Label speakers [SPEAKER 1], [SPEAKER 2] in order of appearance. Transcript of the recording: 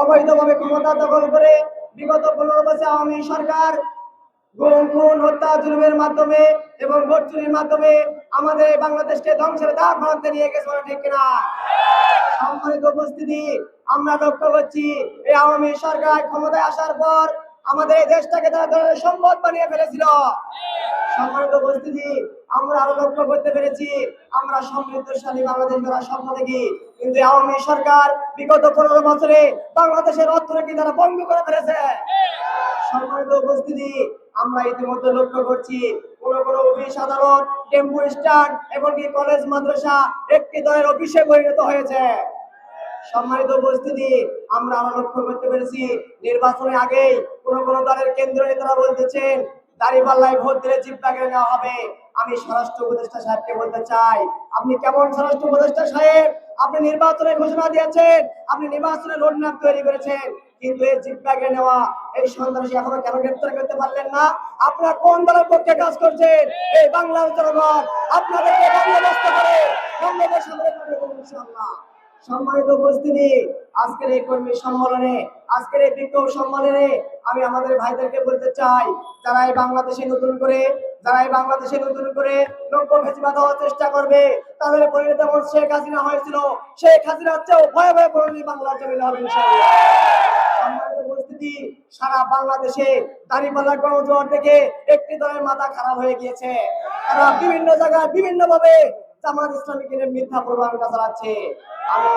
[SPEAKER 1] অবৈধভাবে ক্ষমতা দখল করে বিগত পনেরো বছর আওয়ামী সরকার গুম, খুন, হত্যা, জুলুমের মাধ্যমে এবং ভোট চুরির মাধ্যমে আমাদের বাংলাদেশকে ধ্বংসের দ্বার নিয়ে গেছে ঠিক কিনা? সম্মানিত উপস্থিতি, আমরা লক্ষ্য করছি এই আওয়ামী সরকার ক্ষমতায় আসার পর আমাদের এই দেশটাকে তারা সম্পদ বানিয়ে ফেলেছিল। সম্মানিত উপস্থিতি, আমরা আরও লক্ষ্য করতে পেরেছি, আমরা সমৃদ্ধশালী বাংলাদেশ স্বপ্ন দেখি। কিন্তু আওয়ামী সরকার বিগত পনেরো বছরে বাংলাদেশের অর্থনীতি তারা বন্ধ করে ফেলেছে। সম্মানিত উপস্থিতি, আমরা ইতিমধ্যে লক্ষ্য করছি, কোন কোন অফিস আদালত, টেম্পু স্ট্যান্ড, এমনকি কলেজ, মাদ্রাসা একটি দলের অফিসে পরিণত হয়েছে। সম্মানিত উপস্থিতি, আমরা আরও লক্ষ্য করতে পেরেছি, নির্বাচনের আগেই কোন কোন দলের কেন্দ্রীয় নেতারা বলতেছেন ভোট দিলে করে নেওয়া হবে। আমি স্বরাষ্ট্র উপদেষ্টা সাহেবকে বলতে চাই, আপনি কেমন স্বরাষ্ট্র উপদেষ্টা সাহেব? আপনি নির্বাচনের ঘোষণা দিয়েছেন, আপনি রোডম্যাপ তৈরি করেছেন, কিন্তু এই নেওয়া, এই সন্ত্রাসী এখনও কেন গ্রেপ্তার করতে পারলেন না? আপনারা কোন দলের পক্ষে কাজ করছেন? এই বাংলার জনগণ আপনাদেরকে সম্মানিত উপস্থিতি, আজকের এই কর্মী সম্মেলনে, আজকের এই বিক্ষোভ সম্মেলনে আমি আমাদের ভাইদেরকে বলতে চাই, যারা এই বাংলাদেশে নতুন করে, যারা এই বাংলাদেশে নতুন করে নব্য ফেসিবাদ হওয়ার চেষ্টা করবে, তাদের পরিণত যেমন শেখ হাসিনা হয়েছিল। শেখ হাসিনার চেয়েও ভয় ভয় পরিণতি বাংলার ইনশাআল্লাহ। সারা বাংলাদেশে দাঁড়িপাল্লা গণজোয়ার থেকে একটি দলের মাথা খারাপ হয়ে গিয়েছে। তারা বিভিন্ন জায়গায় বিভিন্ন ভাবে জামাত ইসলামীকে নিয়ে মিথ্যা প্রোগ্রামটা চালাচ্ছে। আমি